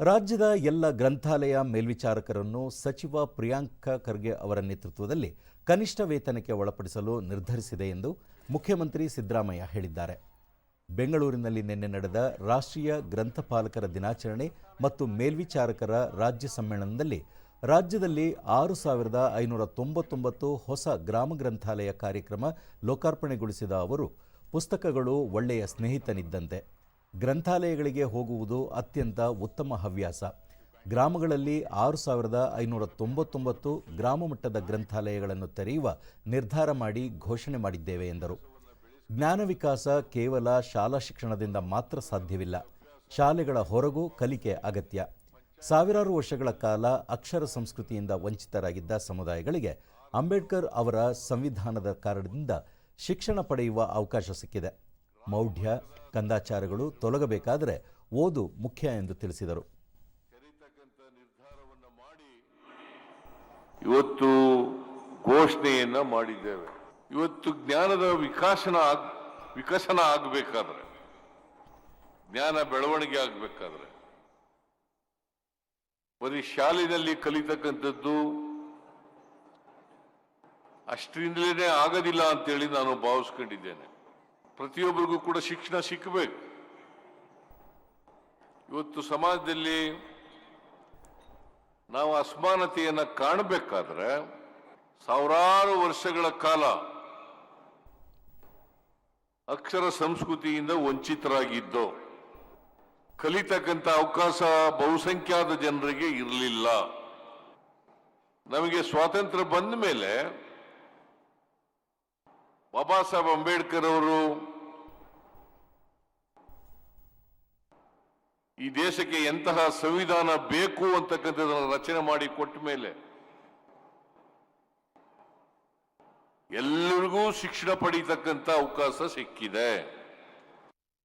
ರಾಜ್ಯದ ಎಲ್ಲ ಗ್ರಂಥಾಲಯ ಮೇಲ್ವಿಚಾರಕರನ್ನು ಸಚಿವ ಪ್ರಿಯಾಂಕ ಖರ್ಗೆ ಅವರ ನೇತೃತ್ವದಲ್ಲಿ ಕನಿಷ್ಠ ವೇತನಕ್ಕೆ ಒಳಪಡಿಸಲು ನಿರ್ಧರಿಸಿದೆ ಎಂದು ಮುಖ್ಯಮಂತ್ರಿ ಸಿದ್ದರಾಮಯ್ಯ ಹೇಳಿದ್ದಾರೆ. ಬೆಂಗಳೂರಿನಲ್ಲಿ ನಿನ್ನೆ ನಡೆದ ರಾಷ್ಟ್ರೀಯ ಗ್ರಂಥಪಾಲಕರ ದಿನಾಚರಣೆ ಮತ್ತು ಮೇಲ್ವಿಚಾರಕರ ರಾಜ್ಯ ಸಮ್ಮೇಳನದಲ್ಲಿ ರಾಜ್ಯದಲ್ಲಿ ಆರು ಸಾವಿರದ ಐನೂರ ತೊಂಬತ್ತೊಂಬತ್ತು ಹೊಸ ಗ್ರಾಮ ಗ್ರಂಥಾಲಯ ಕಾರ್ಯಕ್ರಮ ಲೋಕಾರ್ಪಣೆಗೊಳಿಸಿದ ಅವರು, ಪುಸ್ತಕಗಳು ಒಳ್ಳೆಯ ಸ್ನೇಹಿತನಿದ್ದಂತೆ. ಗ್ರಂಥಾಲಯಗಳಿಗೆ ಹೋಗುವುದು ಅತ್ಯಂತ ಉತ್ತಮ ಹವ್ಯಾಸ. ಗ್ರಾಮಗಳಲ್ಲಿ ಆರು ಸಾವಿರದ ಐನೂರ ತೊಂಬತ್ತೊಂಬತ್ತು ಗ್ರಾಮ ಮಟ್ಟದ ಗ್ರಂಥಾಲಯಗಳನ್ನು ತೆರೆಯುವ ನಿರ್ಧಾರ ಮಾಡಿ ಘೋಷಣೆ ಮಾಡಿದ್ದೇವೆ ಎಂದರು. ಜ್ಞಾನ ವಿಕಾಸ ಕೇವಲ ಶಾಲಾ ಶಿಕ್ಷಣದಿಂದ ಮಾತ್ರ ಸಾಧ್ಯವಿಲ್ಲ. ಶಾಲೆಗಳ ಹೊರಗೂ ಕಲಿಕೆ ಅಗತ್ಯ. ಸಾವಿರಾರು ವರ್ಷಗಳ ಕಾಲ ಅಕ್ಷರ ಸಂಸ್ಕೃತಿಯಿಂದ ವಂಚಿತರಾಗಿದ್ದ ಸಮುದಾಯಗಳಿಗೆ ಅಂಬೇಡ್ಕರ್ ಅವರ ಸಂವಿಧಾನದ ಕಾರಣದಿಂದ ಶಿಕ್ಷಣ ಪಡೆಯುವ ಅವಕಾಶ ಸಿಕ್ಕಿದೆ. ಮೌಢ್ಯ ಕಂದಾಚಾರಗಳು ತೊಲಗಬೇಕಾದರೆ ಓದು ಮುಖ್ಯ ಎಂದು ತಿಳಿಸಿದರು. ಇವತ್ತು ಘೋಷಣೆಯನ್ನ ಮಾಡಿದ್ದೇವೆ. ಇವತ್ತು ಜ್ಞಾನದ ವಿಕಾಸನ ವಿಕಸನ ಆಗಬೇಕಾದ್ರೆ, ಜ್ಞಾನ ಬೆಳವಣಿಗೆ ಆಗಬೇಕಾದ್ರೆ, ಬರೀ ಶಾಲೆಯಲ್ಲಿ ಕಲಿತಕ್ಕಂಥದ್ದು ಅಷ್ಟರಿಂದಲೇ ಆಗೋದಿಲ್ಲ ಅಂತೇಳಿ ನಾನು ಭಾವಿಸ್ಕೊಂಡಿದ್ದೇನೆ. ಪ್ರತಿಯೊಬ್ಬರಿಗೂ ಕೂಡ ಶಿಕ್ಷಣ ಸಿಕ್ಕಬೇಕು ಇವತ್ತು ಸಮಾಜದಲ್ಲಿ ನಾವು ಅಸಮಾನತೆಯನ್ನು ಕಾಣಬೇಕಾದ್ರೆ ಸಾವಿರಾರು ವರ್ಷಗಳ ಕಾಲ ಅಕ್ಷರ ಸಂಸ್ಕೃತಿಯಿಂದ ವಂಚಿತರಾಗಿದ್ದು, ಕಲಿತಕ್ಕಂಥ ಅವಕಾಶ ಬಹುಸಂಖ್ಯಾತ ಜನರಿಗೆ ಇರಲಿಲ್ಲ. ನಮಗೆ ಸ್ವಾತಂತ್ರ್ಯ ಬಂದ ಮೇಲೆ ಬಾಬಾ ಸಾಹೇಬ್ ಅಂಬೇಡ್ಕರ್ ಅವರು ಈ ದೇಶಕ್ಕೆ ಎಂತಹ ಸಂವಿಧಾನ ಬೇಕು ಅಂತಕ್ಕಂಥದ್ದನ್ನು ರಚನೆ ಮಾಡಿ ಕೊಟ್ಟ ಮೇಲೆ ಎಲ್ಲರಿಗೂ ಶಿಕ್ಷಣ ಪಡೀತಕ್ಕಂಥ ಅವಕಾಶ ಸಿಕ್ಕಿದೆ.